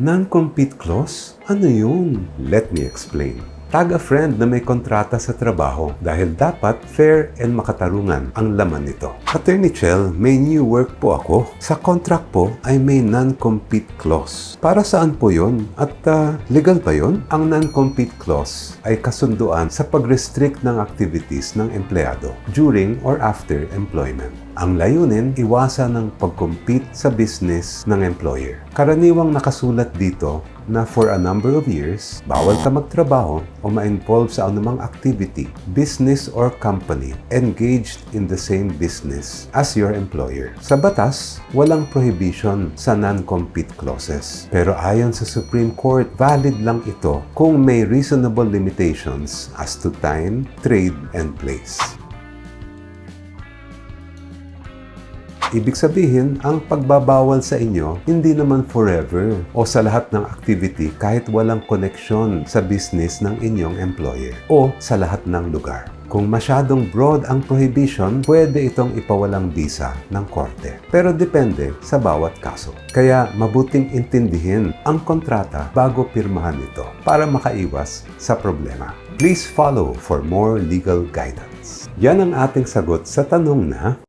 Non-compete clause? Ano yun? Let me explain. Tag a friend na may kontrata sa trabaho dahil dapat fair and makatarungan ang laman nito. Attorney Chell, may new work po ako. Sa contract po ay may non-compete clause. Para saan po yon? At ah, legal ba yon? Ang non-compete clause ay kasunduan sa pag-restrict ng activities ng empleyado during or after employment. Ang layunin, iwasan ng pag-compete sa business ng employer. Karaniwang nakasulat dito na for a number of years, bawal ka magtrabaho o ma-involve sa anumang activity, business or company engaged in the same business as your employer. Sa batas, walang prohibition sa non-compete clauses. Pero ayon sa Supreme Court, valid lang ito kung may reasonable limitations as to time, trade, and place. Ibig sabihin, ang pagbabawal sa inyo hindi naman forever o sa lahat ng activity kahit walang koneksyon sa business ng inyong employer o sa lahat ng lugar. Kung masyadong broad ang prohibition, pwede itong ipawalang bisa ng korte. Pero depende sa bawat kaso. Kaya mabuting intindihin ang kontrata bago pirmahan ito para makaiwas sa problema. Please follow for more legal guidance. Yan ang ating sagot sa tanong na